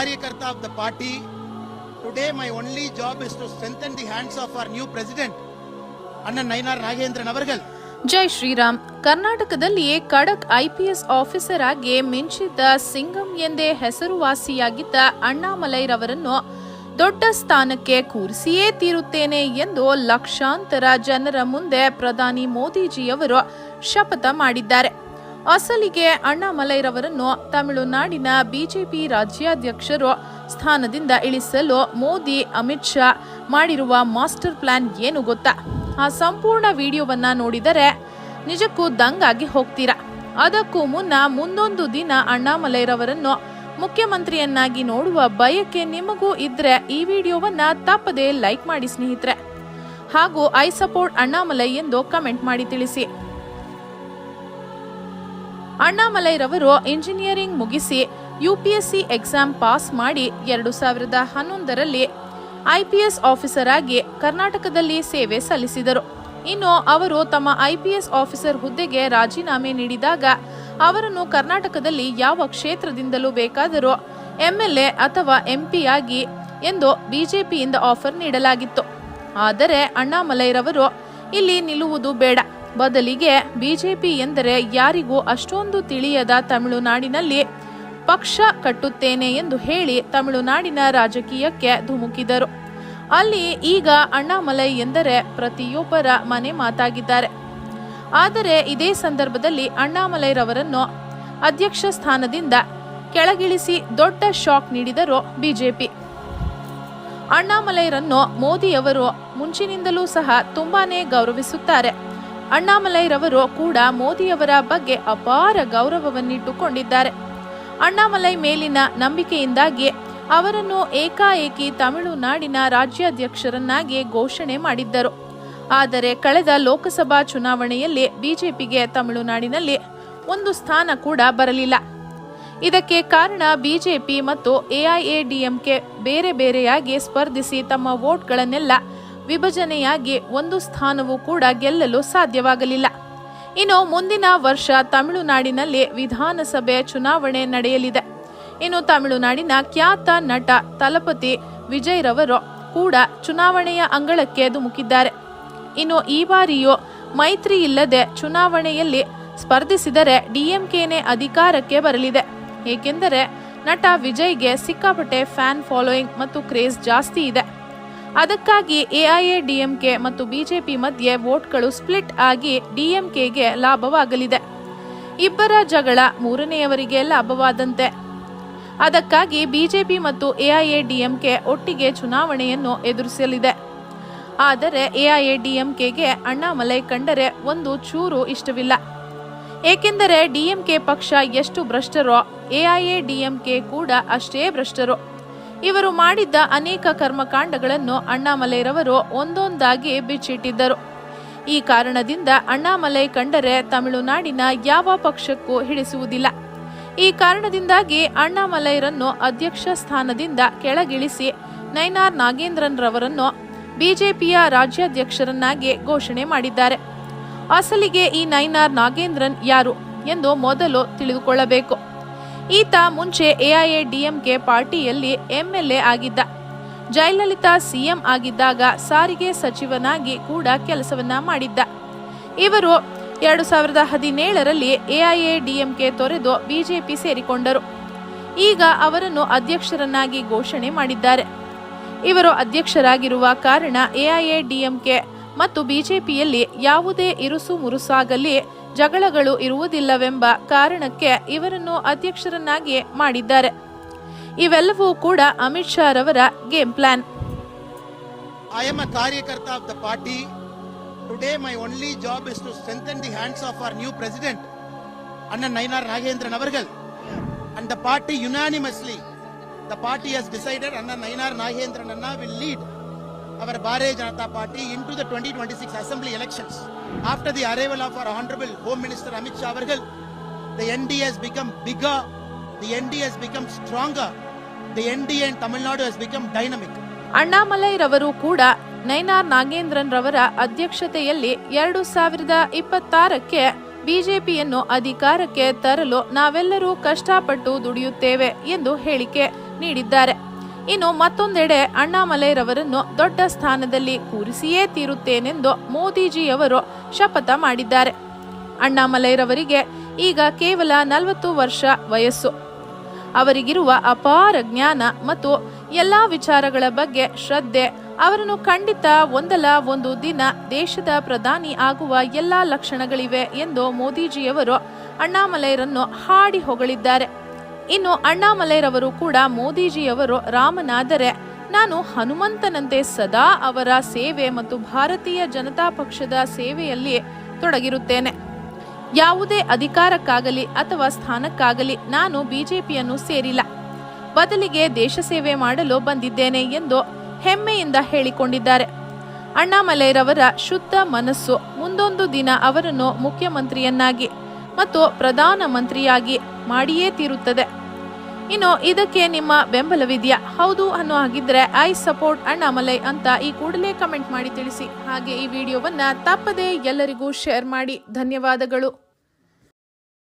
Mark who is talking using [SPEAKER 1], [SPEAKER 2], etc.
[SPEAKER 1] Karyakarta of the party today my only job is to strengthen the hands of our new president Anna Nainar Nagendran ಅವರ್ಗಲ್
[SPEAKER 2] ಜೈ ಶ್ರೀರಾಮ್ ಕರ್ನಾಟಕದಲ್ಲಿಯೇ ಖಡಕ್ IPS officer ಆಗಿ ಮಿಂಚಿದ್ದ ಸಿಂಗಂ ಎಂದೇ ಹೆಸರುವಾಸಿಯಾಗಿದ್ದ ಅಣ್ಣಾಮಲೈರವರನ್ನು ದೊಡ್ಡ ಸ್ಥಾನಕ್ಕೆ ಕೂರಿಸಿಯೇ ತೀರುತ್ತೇನೆ ಎಂದು ಲಕ್ಷಾಂತರ ಜನರ ಮುಂದೆ ಪ್ರಧಾನಿ ಮೋದಿಜಿಯವರು ಶಪಥ ಮಾಡಿದ್ದಾರೆ. ಅಸಲಿಗೆ ಅಣ್ಣಾಮಲೈರವರನ್ನು ತಮಿಳುನಾಡಿನ ಬಿಜೆಪಿ ರಾಜ್ಯಾಧ್ಯಕ್ಷರು ಸ್ಥಾನದಿಂದ ಇಳಿಸಲು ಮೋದಿ, ಅಮಿತ್ ಶಾ ಮಾಡಿರುವ ಮಾಸ್ಟರ್ ಪ್ಲಾನ್ ಏನು ಗೊತ್ತಾ? ಆ ಸಂಪೂರ್ಣ ವಿಡಿಯೋವನ್ನ ನೋಡಿದರೆ ನಿಜಕ್ಕೂ ದಂಗಾಗಿ ಹೋಗ್ತೀರಾ? ಅದಕ್ಕೂ ಮುನ್ನ ಮುಂದೊಂದು ದಿನ ಅಣ್ಣಾಮಲೈರವರನ್ನು ಮುಖ್ಯಮಂತ್ರಿಯನ್ನಾಗಿ ನೋಡುವ ಬಯಕೆ ನಿಮಗೂ ಇದ್ರೆ ಈ ವಿಡಿಯೋವನ್ನ ತಪ್ಪದೇ ಲೈಕ್ ಮಾಡಿ ಸ್ನೇಹಿತರೆ. ಹಾಗೂ ಐ ಸಪೋರ್ಟ್ ಅಣ್ಣಾಮಲೈ ಎಂದು ಕಮೆಂಟ್ ಮಾಡಿ ತಿಳಿಸಿ. ಅಣ್ಣಾಮಲೈರವರು ಇಂಜಿನಿಯರಿಂಗ್ ಮುಗಿಸಿ ಯುಪಿಎಸ್ಸಿ ಎಕ್ಸಾಮ್ ಪಾಸ್ ಮಾಡಿ ಎರಡು ಸಾವಿರದ ಹನ್ನೊಂದರಲ್ಲಿ ಐಪಿಎಸ್ ಆಫೀಸರ್ ಆಗಿ ಕರ್ನಾಟಕದಲ್ಲಿ ಸೇವೆ ಸಲ್ಲಿಸಿದರು. ಇನ್ನು ಅವರು ತಮ್ಮ ಐಪಿಎಸ್ ಆಫೀಸರ್ ಹುದ್ದೆಗೆ ರಾಜೀನಾಮೆ ನೀಡಿದಾಗ ಅವರನ್ನು ಕರ್ನಾಟಕದಲ್ಲಿ ಯಾವ ಕ್ಷೇತ್ರದಿಂದಲೂ ಬೇಕಾದರೂ ಎಂಎಲ್ಎ ಅಥವಾ ಎಂಪಿಯಾಗಿ ಎಂದು ಬಿಜೆಪಿಯಿಂದ ಆಫರ್ ನೀಡಲಾಗಿತ್ತು. ಆದರೆ ಅಣ್ಣಾಮಲೈರವರು ಇಲ್ಲಿ ನಿಲ್ಲುವುದು ಬೇಡ. ಬದಲಿಗೆ ಬಿಜೆಪಿ ಎಂದರೆ ಯಾರಿಗೂ ಅಷ್ಟೊಂದು ತಿಳಿಯದ ತಮಿಳುನಾಡಿನಲ್ಲಿ ಪಕ್ಷ ಕಟ್ಟುತ್ತೇನೆ ಎಂದು ಹೇಳಿ ತಮಿಳುನಾಡಿನ ರಾಜಕೀಯಕ್ಕೆ ಧುಮುಕಿದರು. ಅಲ್ಲಿ ಈಗ ಅಣ್ಣಾಮಲೈ ಎಂದರೆ ಪ್ರತಿಯೊಬ್ಬರ ಮನೆ ಮಾತಾಗಿದ್ದಾರೆ. ಆದರೆ ಇದೇ ಸಂದರ್ಭದಲ್ಲಿ ಅಣ್ಣಾಮಲೈರವರನ್ನು ಅಧ್ಯಕ್ಷ ಸ್ಥಾನದಿಂದ ಕೆಳಗಿಳಿಸಿ ದೊಡ್ಡ ಶಾಕ್ ನೀಡಿದರು ಬಿಜೆಪಿ. ಅಣ್ಣಾಮಲೈರನ್ನು ಮೋದಿಯವರು ಮುಂಚಿನಿಂದಲೂ ಸಹ ತುಂಬಾನೇ ಗೌರವಿಸುತ್ತಾರೆ. ಅಣ್ಣಾಮಲೈರವರು ಕೂಡ ಮೋದಿಯವರ ಬಗ್ಗೆ ಅಪಾರ ಗೌರವವನ್ನಿಟ್ಟುಕೊಂಡಿದ್ದಾರೆ. ಅಣ್ಣಾಮಲೈ ಮೇಲಿನ ನಂಬಿಕೆಯಿಂದಾಗಿ ಅವರನ್ನು ಏಕಾಏಕಿ ತಮಿಳುನಾಡಿನ ರಾಜ್ಯಾಧ್ಯಕ್ಷರನ್ನಾಗಿ ಘೋಷಣೆ ಮಾಡಿದ್ದರು. ಆದರೆ ಕಳೆದ ಲೋಕಸಭಾ ಚುನಾವಣೆಯಲ್ಲಿ ಬಿಜೆಪಿಗೆ ತಮಿಳುನಾಡಿನಲ್ಲಿ ಒಂದು ಸ್ಥಾನ ಕೂಡ ಬರಲಿಲ್ಲ. ಇದಕ್ಕೆ ಕಾರಣ ಬಿಜೆಪಿ ಮತ್ತು ಎಐಎಡಿಎಂಕೆ ಬೇರೆ ಬೇರೆಯಾಗಿ ಸ್ಪರ್ಧಿಸಿ ತಮ್ಮ ವೋಟ್ಗಳನ್ನೆಲ್ಲ ವಿಭಜನೆಯಾಗಿ ಒಂದು ಸ್ಥಾನವೂ ಕೂಡ ಗೆಲ್ಲಲು ಸಾಧ್ಯವಾಗಲಿಲ್ಲ. ಇನ್ನು ಮುಂದಿನ ವರ್ಷ ತಮಿಳುನಾಡಿನಲ್ಲಿ ವಿಧಾನಸಭೆ ಚುನಾವಣೆ ನಡೆಯಲಿದೆ. ಇನ್ನು ತಮಿಳುನಾಡಿನ ಖ್ಯಾತ ನಟ ತಲಪತಿ ವಿಜಯ್ ರವರು ಕೂಡ ಚುನಾವಣೆಯ ಅಂಗಳಕ್ಕೆ ಧುಮುಕಿದ್ದಾರೆ. ಇನ್ನು ಈ ಬಾರಿಯೂ ಮೈತ್ರಿ ಇಲ್ಲದೆ ಚುನಾವಣೆಯಲ್ಲಿ ಸ್ಪರ್ಧಿಸಿದರೆ ಡಿಎಂಕೆನೇ ಅಧಿಕಾರಕ್ಕೆ ಬರಲಿದೆ. ಏಕೆಂದರೆ ನಟ ವಿಜಯ್ಗೆ ಸಿಕ್ಕಾಪಟ್ಟೆ ಫ್ಯಾನ್ ಫಾಲೋಯಿಂಗ್ ಮತ್ತು ಕ್ರೇಜ್ ಜಾಸ್ತಿ ಇದೆ. ಅದಕ್ಕಾಗಿ ಎಐಎಡಿಎಂಕೆ ಮತ್ತು ಬಿಜೆಪಿ ಮಧ್ಯೆ ವೋಟ್ಗಳು ಸ್ಪ್ಲಿಟ್ ಆಗಿ ಡಿಎಂಕೆಗೆ ಲಾಭವಾಗಲಿದೆ. ಇಬ್ಬರ ಜಗಳ ಮೂರನೆಯವರಿಗೆ ಲಾಭವಾದಂತೆ. ಅದಕ್ಕಾಗಿ ಬಿಜೆಪಿ ಮತ್ತು ಎಐಎಡಿಎಂಕೆ ಒಟ್ಟಿಗೆ ಚುನಾವಣೆಯನ್ನು ಎದುರಿಸಲಿದೆ. ಆದರೆ ಎಐಎಡಿಎಂಕೆಗೆ ಅಣ್ಣಾಮಲೈ ಕಂಡರೆ ಒಂದು ಚೂರು ಇಷ್ಟವಿಲ್ಲ. ಏಕೆಂದರೆ ಡಿಎಂಕೆ ಪಕ್ಷ ಎಷ್ಟು ಭ್ರಷ್ಟರೋ ಎಐಎಡಿಎಂಕೆ ಕೂಡ ಅಷ್ಟೇ ಭ್ರಷ್ಟರು. ಇವರು ಮಾಡಿದ್ದ ಅನೇಕ ಕರ್ಮಕಾಂಡಗಳನ್ನು ಅಣ್ಣಾಮಲೈರವರು ಒಂದೊಂದಾಗಿ ಬಿಚ್ಚಿಟ್ಟಿದ್ದರು. ಈ ಕಾರಣದಿಂದ ಅಣ್ಣಾಮಲೈ ಕಂಡರೆ ತಮಿಳುನಾಡಿನ ಯಾವ ಪಕ್ಷಕ್ಕೂ ಹಿಡಿಸುವುದಿಲ್ಲ. ಈ ಕಾರಣದಿಂದಾಗಿ ಅಣ್ಣಾಮಲೈರನ್ನು ಅಧ್ಯಕ್ಷ ಸ್ಥಾನದಿಂದ ಕೆಳಗಿಳಿಸಿ ನೈನಾರ್ ನಾಗೇಂದ್ರನ್ ರವರನ್ನು ಬಿಜೆಪಿಯ ರಾಜ್ಯಾಧ್ಯಕ್ಷರನ್ನಾಗಿ ಘೋಷಣೆ ಮಾಡಿದ್ದಾರೆ. ಅಸಲಿಗೆ ಈ ನೈನಾರ್ ನಾಗೇಂದ್ರನ್ ಯಾರು ಎಂದು ಮೊದಲು ತಿಳಿದುಕೊಳ್ಳಬೇಕು. ಈತ ಮುಂಚೆ ಎಐಎಡಿಎಂಕೆ ಪಾರ್ಟಿಯಲ್ಲಿ ಎಂಎಲ್ಎ ಆಗಿದ್ದ. ಜಯಲಲಿತಾ ಸಿಎಂ ಆಗಿದ್ದಾಗ ಸಾರಿಗೆ ಸಚಿವನಾಗಿ ಕೂಡ ಕೆಲಸವನ್ನ ಮಾಡಿದ್ದ. ಇವರು ಎರಡು ಸಾವಿರದ ಹದಿನೇಳರಲ್ಲಿ ಎಐಎಡಿಎಂಕೆ ತೊರೆದು ಬಿಜೆಪಿ ಸೇರಿಕೊಂಡರು. ಈಗ ಅವರನ್ನು ಅಧ್ಯಕ್ಷರನ್ನಾಗಿ ಘೋಷಣೆ ಮಾಡಿದ್ದಾರೆ. ಇವರು ಅಧ್ಯಕ್ಷರಾಗಿರುವ ಕಾರಣ ಎಐಎಡಿಎಂಕೆ ಮತ್ತು ಬಿಜೆಪಿಯಲ್ಲಿ ಯಾವುದೇ ಇರುಸು ಮುರುಸಾಗಲಿ ಜಗಳಗಳು ಇರುವುದಿಲ್ಲವೆಂಬ ಕಾರಣಕ್ಕೆ ಇವರನ್ನು ಅಧ್ಯಕ್ಷರನ್ನಾಗಿ ಮಾಡಿದ್ದಾರೆ. ಇವೆಲ್ಲವೂ ಕೂಡ ಅಮಿತ್ ಶಾ ರವರ game plan.
[SPEAKER 1] I am a karyakarta of the party today my only job is to strengthen the hands of our new president Anna Nainar Nagendran ಅವರ್ಗಲ್ and the party unanimously the party has decided Anna Nainar Nagendran will lead our Bharatiya Janata Party into the 2026 assembly elections. After the arrival of our Honorable Home Minister Amit Shah Avargal, the NDA has become bigger, the NDA has become stronger, the NDA in Tamil Nadu has become dynamic.
[SPEAKER 2] Annamalai ರವರು ಕೂಡ ನೈನಾರ್ ನಾಗೇಂದ್ರನ್ ರವರ ಅಧ್ಯಕ್ಷತೆಯಲ್ಲಿ ಎರಡು ಸಾವಿರದ ಇಪ್ಪತ್ತಾರಕ್ಕೆ ಬಿಜೆಪಿಯನ್ನು ಅಧಿಕಾರಕ್ಕೆ ತರಲು ನಾವೆಲ್ಲರೂ ಕಷ್ಟಪಟ್ಟು ದುಡಿಯುತ್ತೇವೆ ಎಂದು ಹೇಳಿಕೆ ನೀಡಿದ್ದಾರೆ ಇನ್ನು ಮತ್ತೊಂದೆಡೆ ಅಣ್ಣಾಮಲೈರವರನ್ನು ದೊಡ್ಡ ಸ್ಥಾನದಲ್ಲಿ ಕೂರಿಸಿಯೇ ತೀರುತ್ತೇನೆಂದು ಮೋದಿಜಿಯವರು ಶಪಥ ಮಾಡಿದ್ದಾರೆ. ಅಣ್ಣಾಮಲೈರವರಿಗೆ ಈಗ ಕೇವಲ ನಲವತ್ತು ವರ್ಷ ವಯಸ್ಸು. ಅವರಿಗಿರುವ ಅಪಾರ ಜ್ಞಾನ ಮತ್ತು ಎಲ್ಲ ವಿಚಾರಗಳ ಬಗ್ಗೆ ಶ್ರದ್ಧೆ, ಅವರನ್ನು ಖಂಡಿತ ಒಂದಲ್ಲ ಒಂದು ದಿನ ದೇಶದ ಪ್ರಧಾನಿ ಆಗುವ ಎಲ್ಲ ಲಕ್ಷಣಗಳಿವೆ ಎಂದು ಮೋದಿಜಿಯವರು ಅಣ್ಣಾಮಲೈರನ್ನು ಹಾಡಿ ಹೊಗಳಿದ್ದಾರೆ. ಇನ್ನು ಅಣ್ಣಾಮಲೈರವರು ಕೂಡ ಮೋದಿಜಿಯವರು ರಾಮನಾದರೆ, ನಾನು ಹನುಮಂತನಂತೆ ಸದಾ ಅವರ ಸೇವೆ ಮತ್ತು ಭಾರತೀಯ ಜನತಾ ಪಕ್ಷದ ಸೇವೆಯಲ್ಲಿ ತೊಡಗಿರುತ್ತೇನೆ. ಯಾವುದೇ ಅಧಿಕಾರಕ್ಕಾಗಲಿ ಅಥವಾ ಸ್ಥಾನಕ್ಕಾಗಲಿ ನಾನು ಬಿಜೆಪಿಯನ್ನು ಸೇರಿಲ್ಲ. ಬದಲಿಗೆ ದೇಶ ಸೇವೆ ಮಾಡಲು ಬಂದಿದ್ದೇನೆ ಎಂದು ಹೆಮ್ಮೆಯಿಂದ ಹೇಳಿಕೊಂಡಿದ್ದಾರೆ. ಅಣ್ಣಾಮಲೈರವರ ಶುದ್ಧ ಮನಸ್ಸು ಮುಂದೊಂದು ದಿನ ಅವರನ್ನು ಮುಖ್ಯಮಂತ್ರಿಯನ್ನಾಗಿ ಮತ್ತು ಪ್ರಧಾನಮಂತ್ರಿಯಾಗಿ ಮಾಡಿಯೇ ತೀರುತ್ತದೆ. ಇನ್ನು ಇದಕ್ಕೆ ನಿಮ್ಮ ಬೆಂಬಲವಿದೆಯಾ? ಹೌದು ಅನ್ನೋ ಹಾಗಿದ್ರೆ ಐ ಸಪೋರ್ಟ್ ಅಣ್ಣಾಮಲೈ ಅಂತ ಈ ಕೂಡಲೇ ಕಮೆಂಟ್ ಮಾಡಿ ತಿಳಿಸಿ. ಹಾಗೆ ಈ ವಿಡಿಯೋವನ್ನ ತಪ್ಪದೇ ಎಲ್ಲರಿಗೂ ಶೇರ್ ಮಾಡಿ. ಧನ್ಯವಾದಗಳು.